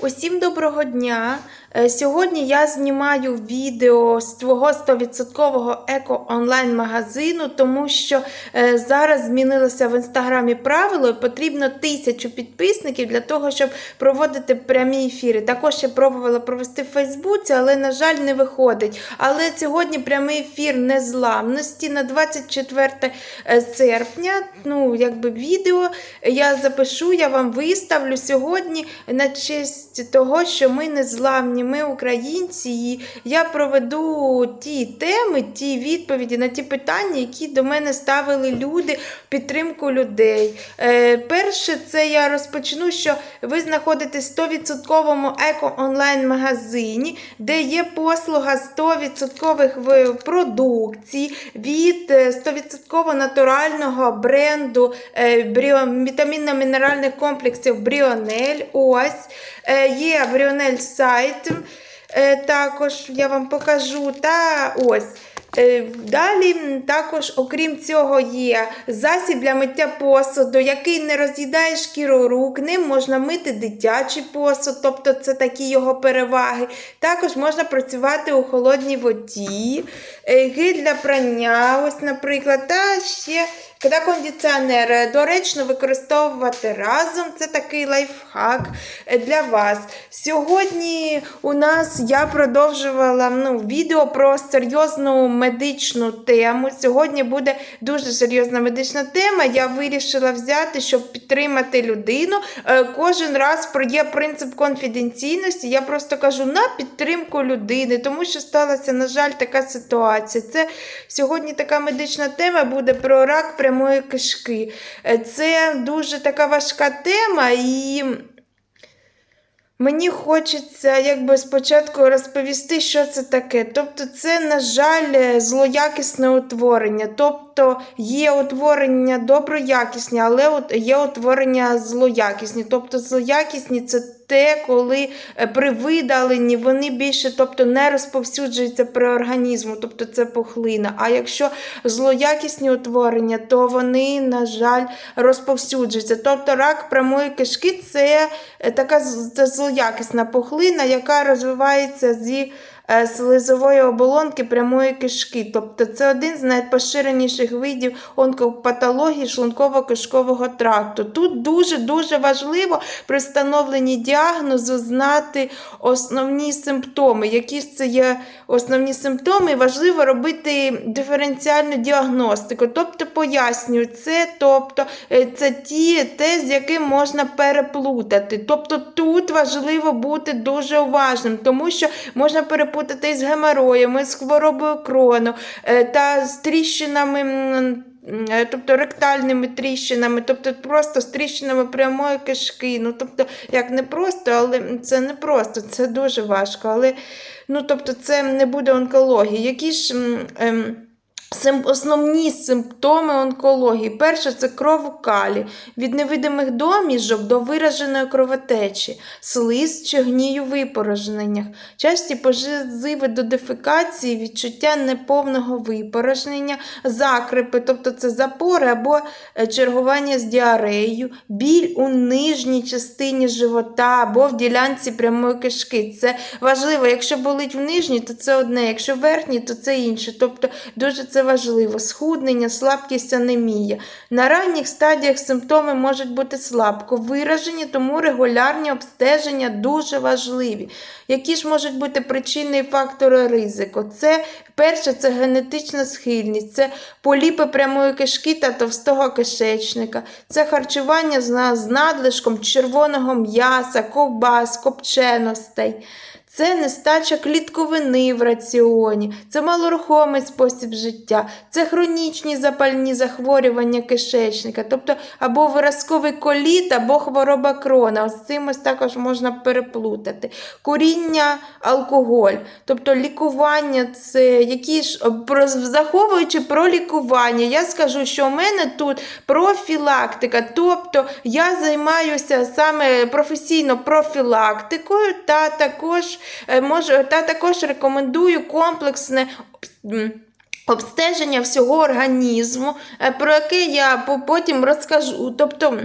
Усім доброго дня! Е, Сьогодні я знімаю відео з твого 100% еко-онлайн-магазину, тому що е, зараз змінилося в інстаграмі правило, потрібно тисячу підписників для того, щоб проводити прямі ефіри. Також я пробувала провести в Фейсбуці, але, на жаль, не виходить. Але сьогодні прямий ефір незламності на 24 серпня. Ну, якби відео я запишу, я вам виставлю сьогодні на честь того, що ми незламні, ми українці, і я проведу ті теми, ті відповіді на ті питання, які до мене ставили люди підтримку людей. Е, перше, це я розпочну, що ви знаходитесь в 100% еко-онлайн-магазині, де є послуга 100% в продукції від е, 100% натурального бренду е, вітамінно-мінеральних комплексів Бріонель. Ось Е, є Бріонель сайт. Е, Також я вам покажу. Та ось. Е, Далі також, окрім цього, є засіб для миття посуду, який не роз'їдає шкіру рук, ним можна мити дитячий посуд, тобто це такі його переваги. Також можна працювати у холодній воді, Е, гель для прання, ось, наприклад, та ще та кондиціонер е, доречно використовувати разом. Це такий лайфхак е, для вас. Сьогодні у нас я продовжувала ну, відео про серйозну медичну тему. Сьогодні буде дуже серйозна медична тема. Я вирішила взяти, щоб підтримати людину. Е, Кожен раз є принцип конфіденційності. Я просто кажу на підтримку людини, тому що сталася, на жаль, така ситуація. Це сьогодні така медична тема буде про рак прямої кишки. Е, Це дуже така важка тема і. Мені хочеться якби спочатку розповісти, що це таке. Тобто, це, на жаль, е, злоякісне утворення. Тобто є утворення доброякісні, але є утворення злоякісні. Тобто, злоякісні це те, коли е, при видаленні вони більше тобто, не розповсюджуються при організму, тобто це пухлина. А якщо злоякісні утворення, то вони, на жаль, розповсюджуються. Тобто рак прямої кишки це е, така злоякісна пухлина, яка розвивається зі слизової оболонки прямої кишки. Тобто це один з найпоширеніших видів онкопатології шлунково-кишкового тракту. Тут дуже-дуже важливо при встановленні діагнозу знати основні симптоми. Які ж це є основні симптоми, важливо робити диференціальну діагностику. Тобто пояснюю це, тобто е, це ті, те, з яким можна переплутати. Тобто тут важливо бути дуже уважним, тому що можна перепутати з геморроями, з хворобою крону е, та з тріщинами. е, Тобто ректальними тріщинами, тобто просто з тріщинами прямої кишки. Ну, тобто, як не просто, але це не просто, це дуже важко. Але ну, тобто, це не буде онкології. Які ж ем, основні симптоми онкології? Перше це кров у калі, від невидимих доміжок до вираженої кровотечі, слиз чи гній у випорожненнях, часті позиви до дефекації, відчуття неповного випорожнення, закрипи, тобто це запори або е, чергування з діареєю, біль у нижній частині живота або в ділянці прямої кишки. Це важливо. Якщо болить в нижній, то це одне, якщо в верхній, то це інше. Тобто дуже це важливо. Схуднення, слабкість, анемія. На ранніх стадіях симптоми можуть бути слабко виражені, тому регулярні обстеження дуже важливі. Які ж можуть бути причини і фактори ризику? Це перше, це генетична схильність, це поліпи прямої кишки та товстого кишечника, це харчування з надлишком червоного м'яса, ковбас, копченостей. Це нестача клітковини в раціоні, це малорухомий спосіб життя, це хронічні запальні захворювання кишечника, тобто або виразковий коліт, або хвороба крона. Ось цим ось також можна переплутати. Куріння, алкоголь, тобто лікування, це які ж заховуючи про лікування, я скажу, що у мене тут профілактика, тобто я займаюся саме професійно профілактикою та також е, можу, та також рекомендую комплексне. Обстеження всього організму, е, про яке я потім розкажу. Тобто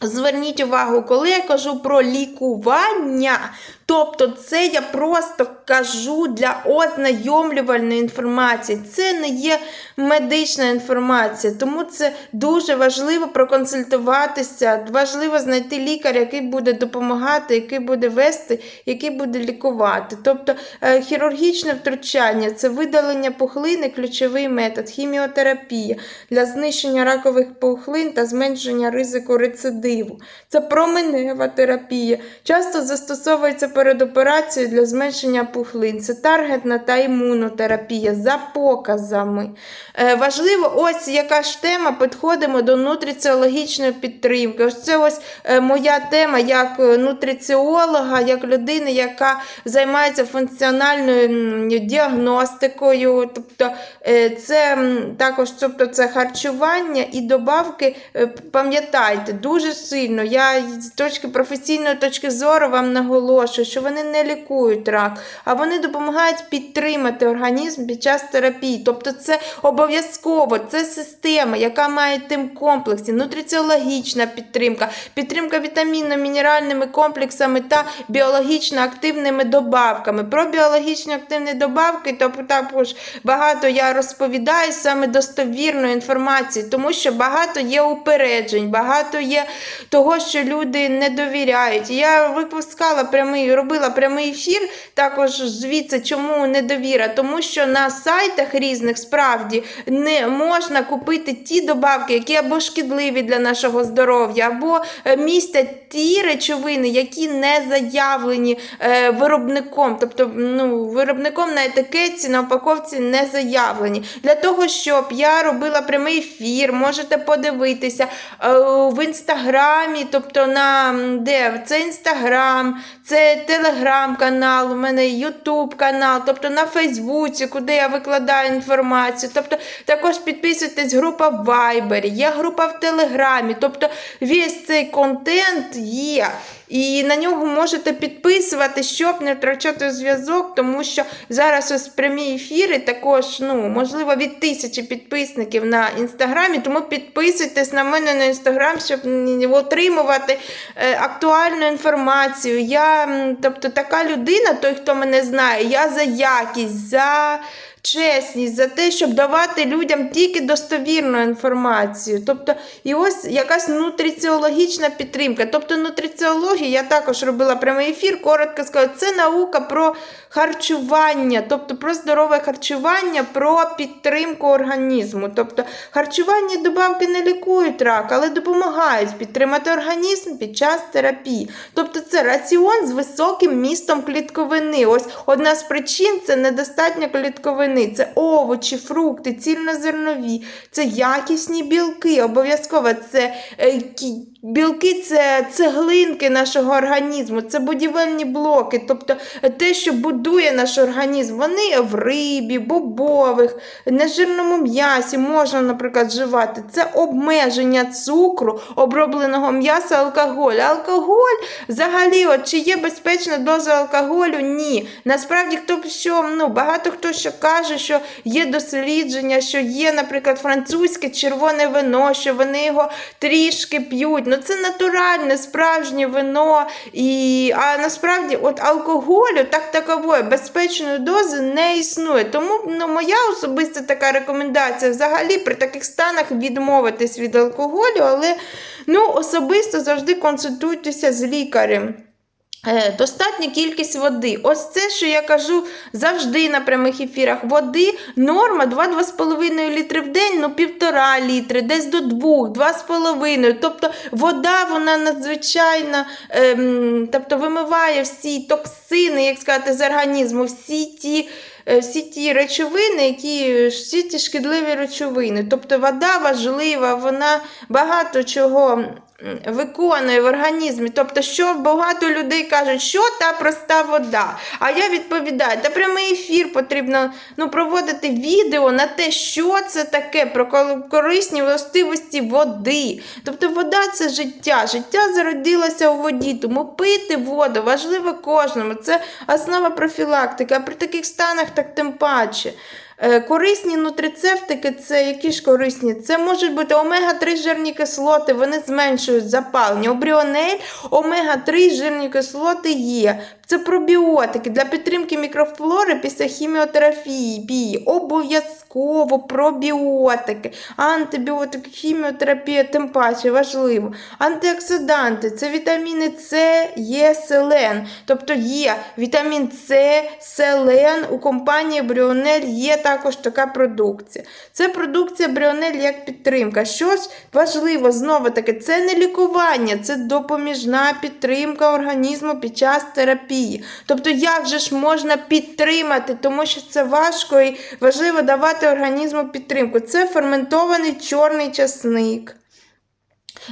Зверніть увагу, коли я кажу про лікування, тобто це я просто кажу для ознайомлювальної інформації. Це не є медична інформація, тому це дуже важливо проконсультуватися, важливо знайти лікаря, який буде допомагати, який буде вести, який буде лікувати. Тобто е, хірургічне втручання це видалення пухлини, ключовий метод, хіміотерапія для знищення ракових пухлин та зменшення ризику рецидиву. Це променева терапія. Часто застосовується перед операцією для зменшення пухлин. Це таргетна та імунотерапія за показами. Е, важливо, ось яка ж тема, підходимо до нутриціологічної підтримки. Ось це ось е, моя тема як е, нутриціолога, як людини, яка займається функціональною діагностикою. Тобто е, це також тобто, це харчування і добавки. е, Пам'ятайте, дуже сильно. Я з точки професійної точки зору вам наголошую, що вони не лікують рак, а вони допомагають підтримати організм під час терапії. Тобто, це обов'язково, це система, яка має тим комплексі, нутриціологічна підтримка, підтримка вітамінно-мінеральними комплексами та біологічно активними добавками. Про біологічно активні добавки, тобто також багато я розповідаю саме достовірної інформації, тому що багато є упереджень, багато є того, що люди не довіряють. Я випускала прямий, робила прямий ефір, також звідси, чому недовіра? Тому що на сайтах різних справді не можна купити ті добавки, які або шкідливі для нашого здоров'я, або е, містять ті речовини, які не заявлені е, виробником. Тобто ну, виробником на етикетці, на упаковці не заявлені. Для того, щоб я робила прямий ефір, можете подивитися е, в інстаграмі, тобто на де це інстаграм, це телеграм-канал, у мене ютуб канал, тобто на Фейсбуці, куди я викладаю інформацію. Тобто також підписуйтесь, група в Вайбері, є група в Телеграмі. Тобто весь цей контент є. І на нього можете підписувати, щоб не втрачати зв'язок, тому що зараз ось прямі ефіри також, ну, можливо, від тисячі підписників на інстаграмі. Тому підписуйтесь на мене на інстаграм, щоб отримувати е, актуальну інформацію. Я, тобто, така людина, той, хто мене знає, я за якість, за. Чесність за те, щоб давати людям тільки достовірну інформацію. Тобто, і ось якась нутриціологічна підтримка. Тобто, нутриціологія, я також робила прямий ефір, коротко сказала, це наука про харчування, тобто про здорове харчування, про підтримку організму. Тобто, харчування і добавки не лікують рак, але допомагають підтримати організм під час терапії. Тобто, це раціон з високим містом клітковини. Ось одна з причин це недостатня клітковини. Це овочі, фрукти, цільнозернові, це якісні білки. Обов'язково це е, білки, це цеглинки нашого організму, це будівельні блоки, тобто те, що будує наш організм. Вони в рибі, бобових, нежирному м'ясі можна, наприклад, вживати. Це обмеження цукру, обробленого м'яса, алкоголь. Алкоголь взагалі, от, чи є безпечна доза алкоголю? Ні. Насправді, хто б що, ну, багато хто що каже, що є дослідження, що є, наприклад, французьке червоне вино, що вони його трішки п'ють. Ну це натуральне, справжнє вино. І, а насправді, от алкоголю так такової безпечної дози не існує. Тому ну, моя особиста така рекомендація взагалі при таких станах відмовитись від алкоголю, але ну, особисто завжди консультуйтеся з лікарем. Е, Достатня кількість води. Ось це, що я кажу завжди на прямих ефірах. Води норма 2-2,5 літри в день, ну півтора літри, десь до 2, 2,5. Тобто вода вона надзвичайно ем, тобто вимиває всі токсини, як сказати, з організму, всі ті. е, Всі ті речовини, які всі ті шкідливі речовини. Тобто вода важлива, вона багато чого виконує в організмі. Тобто, що багато людей кажуть, що та проста вода. А я відповідаю, та прямий ефір потрібно ну, проводити відео на те, що це таке, про корисні властивості води. Тобто вода це життя. Життя зародилося у воді, тому пити воду важливо кожному. Це основа профілактики. А при таких станах так тим паче. Е, Корисні нутрицептики це які ж корисні? Це можуть бути омега-3 жирні кислоти, вони зменшують запалення. У бріонель омега-3 жирні кислоти є. Це пробіотики для підтримки мікрофлори після хіміотерапії. Пії. Обов'язково пробіотики, антибіотики, хіміотерапія, тим паче важливо. Антиоксиданти це вітаміни С, Є, селен. Тобто є вітамін С, селен. У компанії Бріонель є також така продукція. Це продукція Бріонель як підтримка. Що ж важливо, знову таки, це не лікування, це допоміжна підтримка організму під час терапії. Тобто, як же ж можна підтримати, тому що це важко і важливо давати організму підтримку. Це ферментований чорний часник.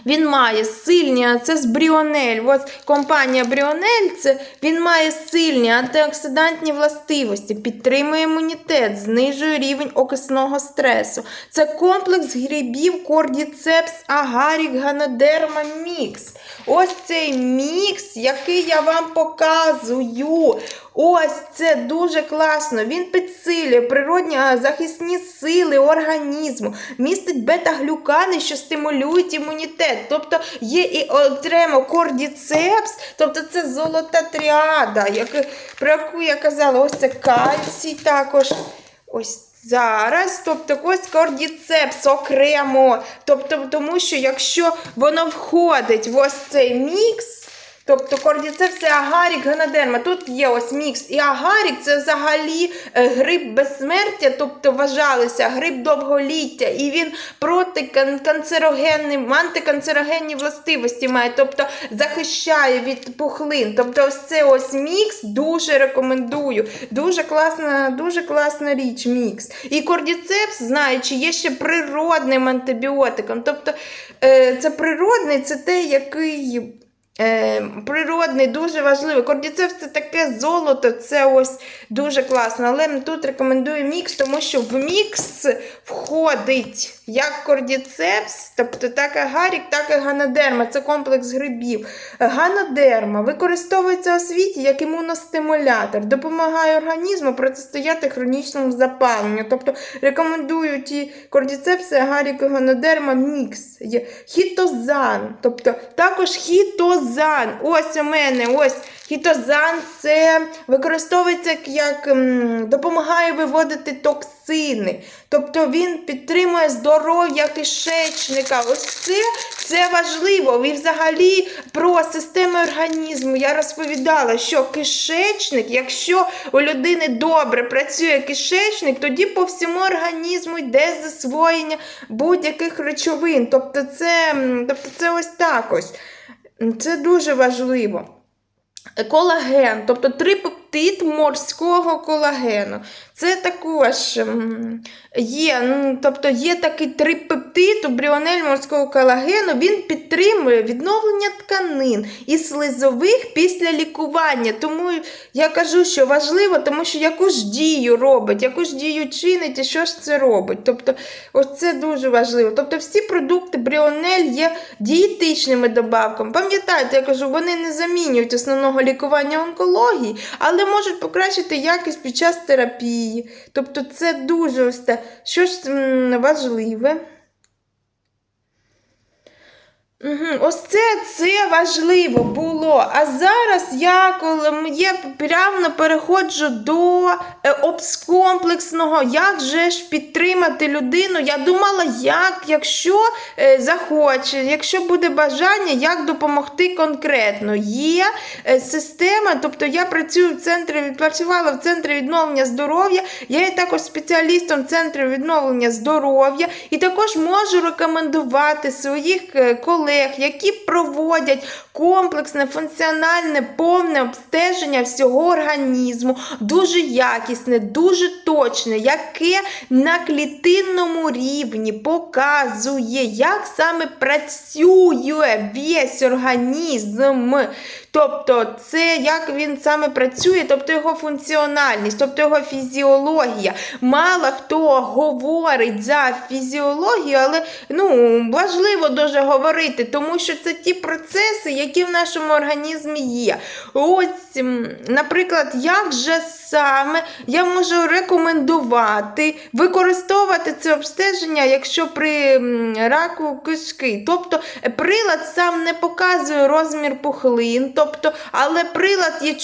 Він має сильні, а це з Бріонель. Ось компанія Бріонель, це він має сильні антиоксидантні властивості, підтримує імунітет, знижує рівень окисного стресу. Це комплекс грибів кордіцепс, агарік, ганодерма, мікс. Ось цей мікс, який я вам показую. Ось це дуже класно. Він підсилює природні захисні сили організму, містить бета-глюкани, що стимулюють імунітет. Тобто є і окремо кордіцепс, тобто це золота тріада, як, про яку я казала, ось це кальцій також. Ось зараз, тобто ось кордіцепс окремо. Тобто, тому що якщо воно входить в ось цей мікс. Тобто кордіцепс це агарік генодерма. Тут є ось мікс. І агарік це взагалі е, гриб безсмертя, тобто вважалося гриб довголіття. І він протиканцерогенний, антиканцерогенні властивості має, тобто захищає від пухлин. Тобто ось це ось мікс дуже рекомендую. Дуже класна, дуже класна річ мікс. І кордіцепс, знаючи, є ще природним антибіотиком. Тобто е, це природний, це те, який. Е, природний, дуже важливий. Кордіцепс це таке золото, це ось дуже класно. Але тут рекомендую мікс, тому що в мікс входить як кордіцепс, тобто так агарік, так і ганодерма. Це комплекс грибів. Ганодерма використовується у світі як імуностимулятор, допомагає організму протистояти хронічному запаленню. Тобто рекомендую ті кордіцепси, агарік і ганодерма мікс. Є хітозан, тобто також хітозан. Ось у мене ось хітозан це використовується як допомагає виводити токсини. Тобто він підтримує здоров'я кишечника. Ось це, це важливо. І взагалі про систему організму я розповідала, що кишечник, якщо у людини добре працює кишечник, тоді по всьому організму йде засвоєння будь-яких речовин. Тобто це, тобто це ось так ось. Це дуже важливо. Колаген, тобто трипептид морського колагену. Це також є, ну, тобто є такий трипептид бріонель морського колагену, він підтримує відновлення тканин і слизових після лікування. Тому я кажу, що важливо, тому що яку ж дію робить, яку ж дію чинить і що ж це робить. Тобто, ось це дуже важливо. Тобто всі продукти бріонель є дієтичними добавками. Пам'ятайте, я кажу, вони не замінюють основного лікування онкології, але можуть покращити якість під час терапії. Тобто це дуже що ж важливе. Угу. Ось це, це важливо було. А зараз я коли я прямо переходжу до е, обскомплексного, як же ж підтримати людину. Я думала, як, якщо е, захоче, якщо буде бажання, як допомогти конкретно. Є е, система, тобто я працюю в центрі, працювала в центрі відновлення здоров'я, я є також спеціалістом центру відновлення здоров'я і також можу рекомендувати своїх е, колег, які проводять комплексне, функціональне, повне обстеження всього організму, дуже якісне, дуже точне, яке на клітинному рівні показує, як саме працює весь організм. Тобто, це як він саме працює, тобто його функціональність, тобто його фізіологія. Мало хто говорить за фізіологію, але ну, важливо дуже говорити, тому що це ті процеси, які в нашому організмі є. Ось, наприклад, як же саме я можу рекомендувати використовувати це обстеження, якщо при раку кишки. Тобто прилад сам не показує розмір пухлин, тобто, але прилад є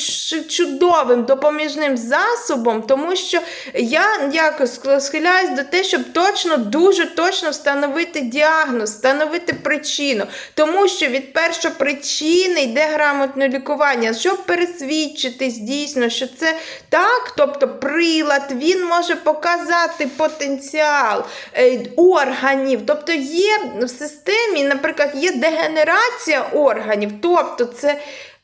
чудовим допоміжним засобом, тому що я якось схиляюсь до те, щоб точно, дуже точно встановити діагноз, встановити причину. Тому що від першопричини йде грамотне лікування, щоб пересвідчитись дійсно, що це так, тобто прилад, він може показати потенціал е, органів. Тобто є в системі, наприклад, є дегенерація органів, тобто це.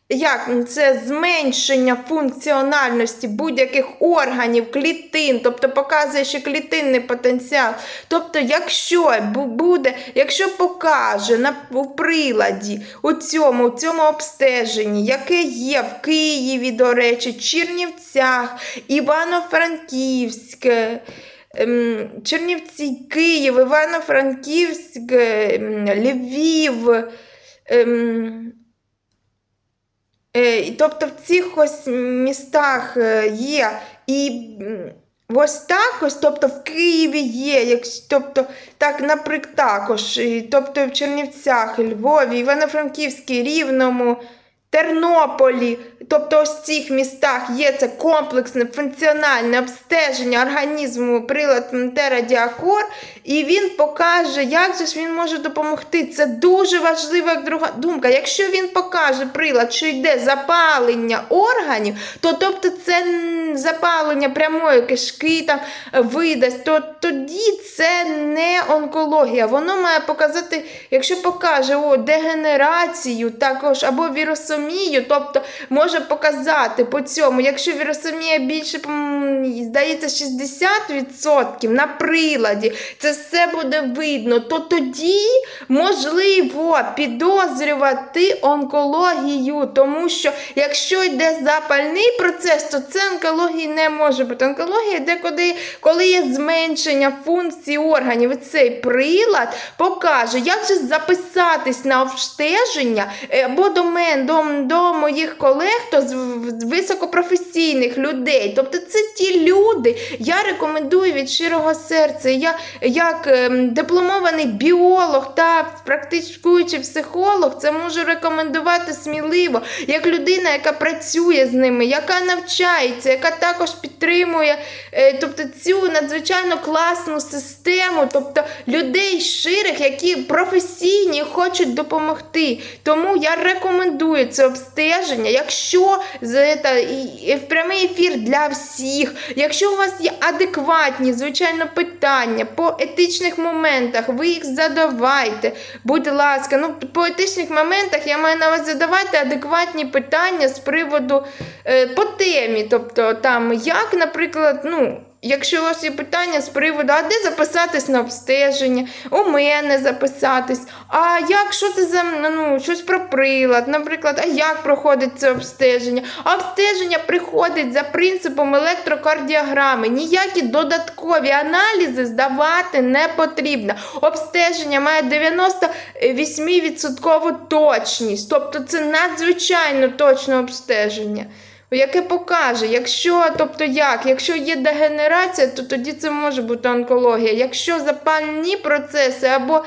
Як це зменшення функціональності будь-яких органів, клітин, тобто показує, що клітинний потенціал. Тобто, якщо буде, якщо покаже на у приладі у цьому, у цьому обстеженні, яке є в Києві, до речі, Чернівцях, Івано-Франківськ. ем, Чернівці, Київ, Івано-Франківськ, ем, Львів. Е, Тобто в цих ось містах е, є і ось так ось, тобто в Києві є, якщо, тобто так, наприклад, також, тобто в Чернівцях, Львові, Івано-Франківській, Рівному, Тернополі, тобто ось в цих містах є це комплексне функціональне обстеження організму прилад Монтера Діакор, і він покаже, як же ж він може допомогти. Це дуже важлива друга думка. Якщо він покаже прилад, що йде запалення органів, то тобто це запалення прямої кишки там е, видасть, то тоді це не онкологія. Воно має показати, якщо покаже о, дегенерацію, також або вірусомію, тобто може показати по цьому, якщо вірусомія більше, здається, 60% на приладі, це все буде видно, то тоді можливо підозрювати онкологію, тому що якщо йде запальний процес, то це онкології не може бути. Онкологія йде коли, коли є зменшення функцій органів. І цей прилад покаже, як же записатись на обстеження е, або до мен, до, до моїх колег, то з високопрофесійних людей. Тобто це ті люди, я рекомендую від щирого серця. Я як ем, дипломований біолог та практикуючий психолог, це можу рекомендувати сміливо, як людина, яка працює з ними, яка навчається, яка також підтримує е, тобто, цю надзвичайно класну систему, тобто людей ширих, які професійні хочуть допомогти. Тому я рекомендую це обстеження. Якщо прямий ефір для всіх, якщо у вас є адекватні, звичайно, питання по етичних моментах, ви їх задавайте. Будь ласка, ну по етичних моментах я маю на вас задавати адекватні питання з приводу е, по темі. Тобто, там, як, наприклад, ну. Якщо у вас є питання з приводу, а де записатись на обстеження, у мене записатись, а як, що це за ну, щось про прилад, наприклад, а як проходить це обстеження? А обстеження приходить за принципом електрокардіограми. Ніякі додаткові аналізи здавати не потрібно. Обстеження має 98% точність, тобто це надзвичайно точне обстеження яке покаже, якщо, тобто як, якщо є дегенерація, то тоді це може бути онкологія. Якщо запальні процеси або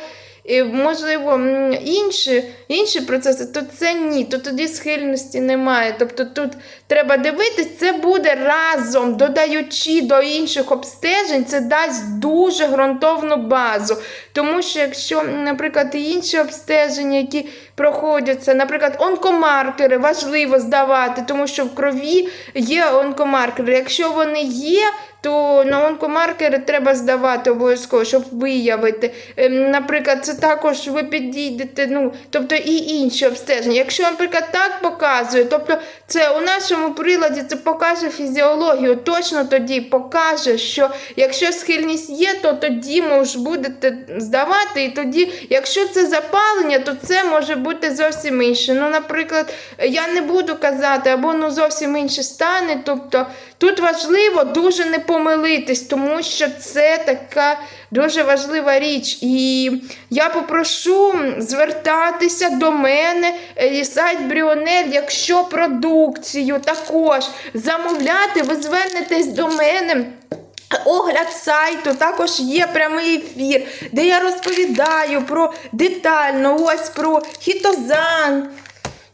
е, Можливо, інші, інші процеси, то це ні, то тоді схильності немає. Тобто тут треба дивитись, це буде разом, додаючи до інших обстежень, це дасть дуже ґрунтовну базу. Тому що якщо, наприклад, інші обстеження, які проходяться, наприклад, онкомаркери важливо здавати, тому що в крові є онкомаркери. Якщо вони є, то на онкомаркери треба здавати обов'язково, щоб виявити. Ем, Наприклад, це також ви підійдете, ну, тобто і інші обстеження. Якщо, наприклад, так показує, тобто це у нашому приладі це покаже фізіологію, точно тоді покаже, що якщо схильність є, то тоді ж будете здавати, і тоді, якщо це запалення, то це може бути зовсім інше. Ну, наприклад, я не буду казати, або ну зовсім інше стане. Тобто тут важливо дуже не помилитись, тому що це така дуже важлива річ. І я попрошу звертатися до мене е, сайт Бріонель, якщо продукцію також замовляти, ви звернетесь до мене. Огляд сайту, також є прямий ефір, де я розповідаю про детально ось про хітозан,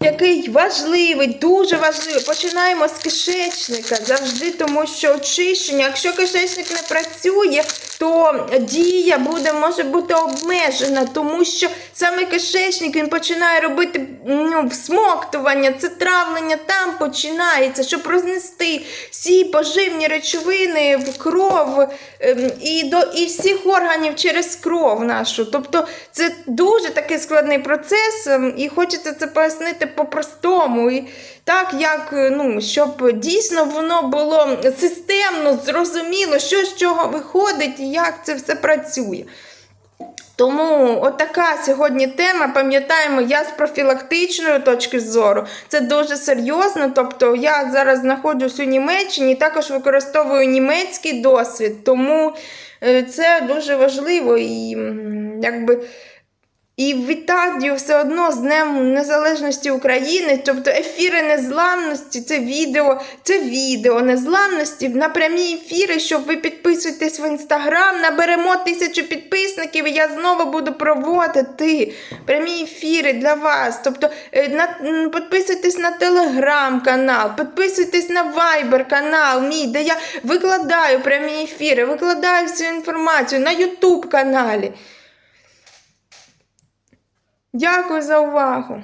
який важливий, дуже важливий. Починаємо з кишечника завжди, тому що очищення, якщо кишечник не працює, то дія буде, може бути обмежена, тому що саме кишечник він починає робити ну, всмоктування, це травлення там починається, щоб рознести всі поживні речовини в кров ем, і до і всіх органів через кров нашу. Тобто це дуже такий складний процес, ем, і хочеться це пояснити по-простому. І так, як е, ну, щоб дійсно воно було системно, зрозуміло, що з чого виходить і як це все працює. Тому отака сьогодні тема. Пам'ятаємо, я з профілактичної точки зору. Це дуже серйозно. Тобто я зараз знаходжусь у Німеччині і також використовую німецький досвід, тому е, це дуже важливо і якби. І вітаю все одно з Днем Незалежності України, тобто ефіри незламності, це відео, це відео незламності на прямі ефіри, щоб ви підписуєтесь в інстаграм, наберемо тисячу підписників, і я знову буду проводити прямі ефіри для вас. Тобто е, на, підписуйтесь на телеграм-канал, підписуйтесь на вайбер канал мій, де я викладаю прямі ефіри, викладаю всю інформацію на Ютуб каналі. Дякую за увагу!